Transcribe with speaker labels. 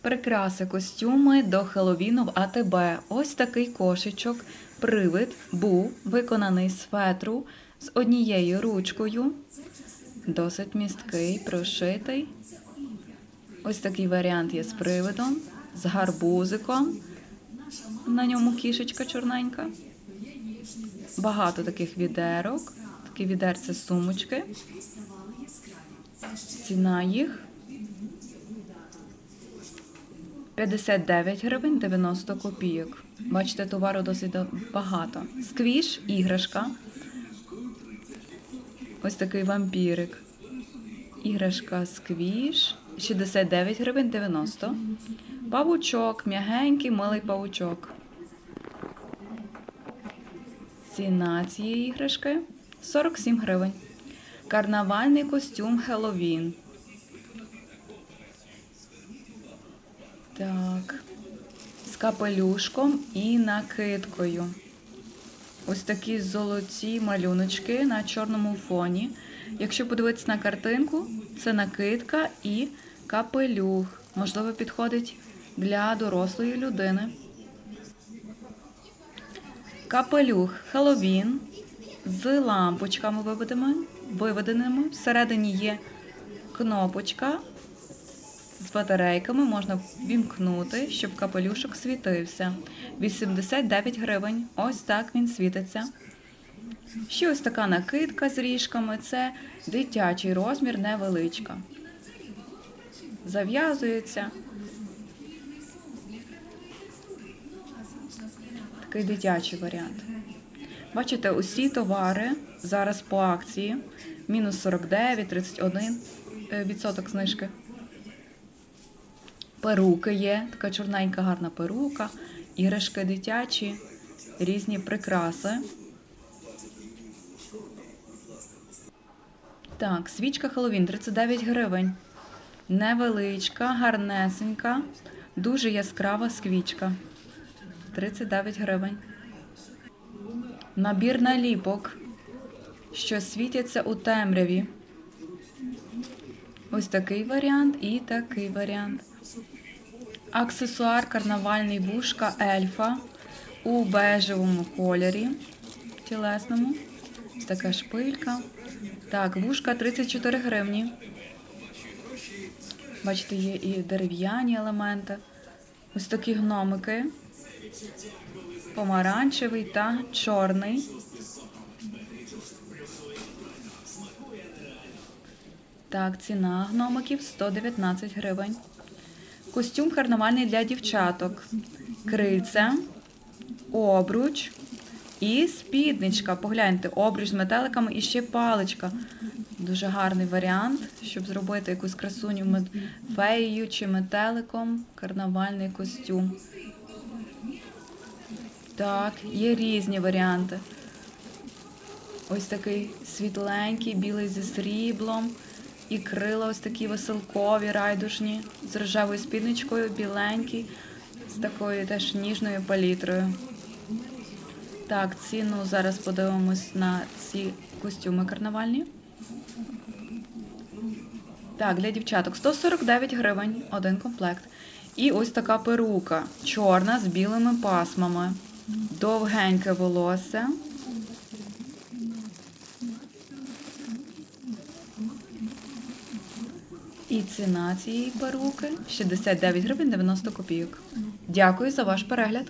Speaker 1: Прикраси костюми до Хеллоуіну в АТБ. Ось такий кошечок. Привид був виконаний з фетру з однією ручкою. Досить місткий, прошитий. Ось такий варіант є з привидом, з гарбузиком. На ньому кішечка чорненька. Багато таких відерок. Такі відерці сумочки. Ціна їх 59 гривень 90 копійок. Бачите, товару досить багато. Сквіш, іграшка. Ось такий вампірик. Іграшка сквіш 69 гривень 90. Павучок, м'ягенький, милий павучок. Ціна цієї іграшки 47 гривень. Карнавальний костюм Хеллоуін. Так. З капелюшком і накидкою. Ось такі золоті малюночки на чорному фоні. Якщо подивитися на картинку, це накидка і капелюх. Можливо, підходить для дорослої людини. Капелюх Хеллоуін з лампочками виведеними. Всередині є кнопочка з батарейками можна вімкнути, щоб капелюшок світився. 89 гривень. Ось так він світиться. Ще ось така накидка з ріжками. Це дитячий розмір, невеличка. Зав'язується. Такий дитячий варіант. Бачите, усі товари зараз по акції. Мінус 49, 31 е, відсоток знижки. Перуки є, така чорненька гарна перука, іграшки дитячі, різні прикраси. Так, свічка Хеллоуін 39 гривень. Невеличка, гарнесенька, дуже яскрава свічка. 39 гривень. Набір наліпок, що світяться у темряві. Ось такий варіант і такий варіант. Аксесуар карнавальний вушка ельфа у бежевому кольорі тілесному. Ось така шпилька. Так, вушка 34 гривні. Бачите, є і дерев'яні елементи. Ось такі гномики. Помаранчевий та чорний. Так, ціна гномиків 119 гривень. Костюм карнавальний для дівчаток. Крильце, обруч і спідничка. Погляньте, обруч з метеликами і ще паличка. Дуже гарний варіант, щоб зробити якусь красуню феєю чи метеликом. Карнавальний костюм. Так, є різні варіанти. Ось такий світленький, білий зі сріблом. І крила ось такі веселкові, райдужні, з рожевою спідничкою, біленький, з такою теж ніжною палітрою. Так, ціну зараз подивимось на ці костюми карнавальні. Так, для дівчаток 149 гривень, один комплект. І ось така перука, чорна з білими пасмами. Довгеньке волосся. І ціна цієї баруки 69 гривень 90 копійок. Дякую за ваш перегляд.